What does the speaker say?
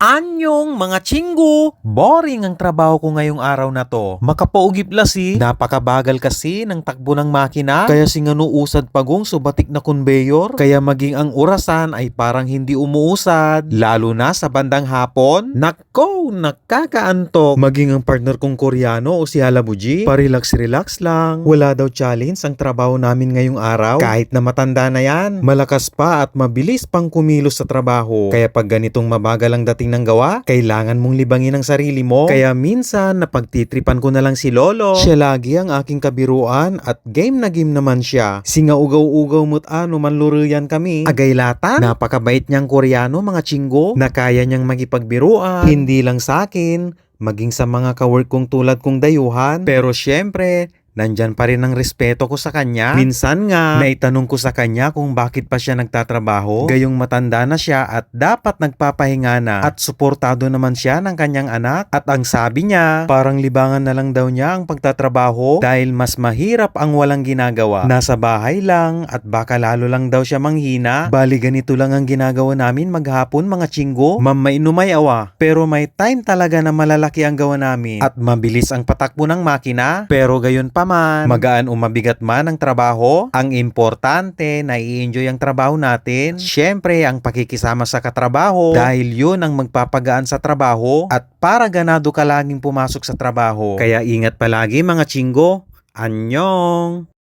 Anyong mga chinggo! Boring ang trabaho ko ngayong araw na to. Makapaugip lasi, napakabagal kasi ng takbo ng makina. Kaya singano usad pagong subatik na conveyor. Kaya maging ang orasan ay parang hindi umuusad. Lalo na sa bandang hapon. Nako, nakakaantok. Maging ang partner kong Koreano o si Halabuji, parelax-relax lang. Wala daw challenge ang trabaho namin ngayong araw. Kahit na matanda na yan, malakas pa at mabilis pang kumilos sa trabaho. Kaya pag ganitong mabagal ang dating ng gawa, kailangan mong libangin ang sarili mo. Kaya minsan, napagtitripan ko na lang si Lolo. Siya lagi ang aking kabiruan at game na game naman siya. Singa ugaw-ugaw mo't ano manlurian kami. Agay lata, napakabait niyang koreano mga chinggo na kaya niyang magipagbiruan. Hindi lang sa akin, maging sa mga kawork kong tulad kong dayuhan. Pero syempre, Nandyan pa rin ang respeto ko sa kanya. Minsan nga, naitanong ko sa kanya kung bakit pa siya nagtatrabaho. Gayong matanda na siya at dapat nagpapahinga na. At suportado naman siya ng kanyang anak. At ang sabi niya, parang libangan na lang daw niya ang pagtatrabaho dahil mas mahirap ang walang ginagawa. Nasa bahay lang at baka lalo lang daw siya manghina. Bali ganito lang ang ginagawa namin maghapon mga chinggo. Mamainumay awa. Pero may time talaga na malalaki ang gawa namin. At mabilis ang patakbo ng makina. Pero gayon pa man, magaan o mabigat man ang trabaho, ang importante na i-enjoy ang trabaho natin. Siyempre, ang pakikisama sa katrabaho dahil yun ang magpapagaan sa trabaho at para ganado ka laging pumasok sa trabaho. Kaya ingat palagi mga chinggo. Anyong!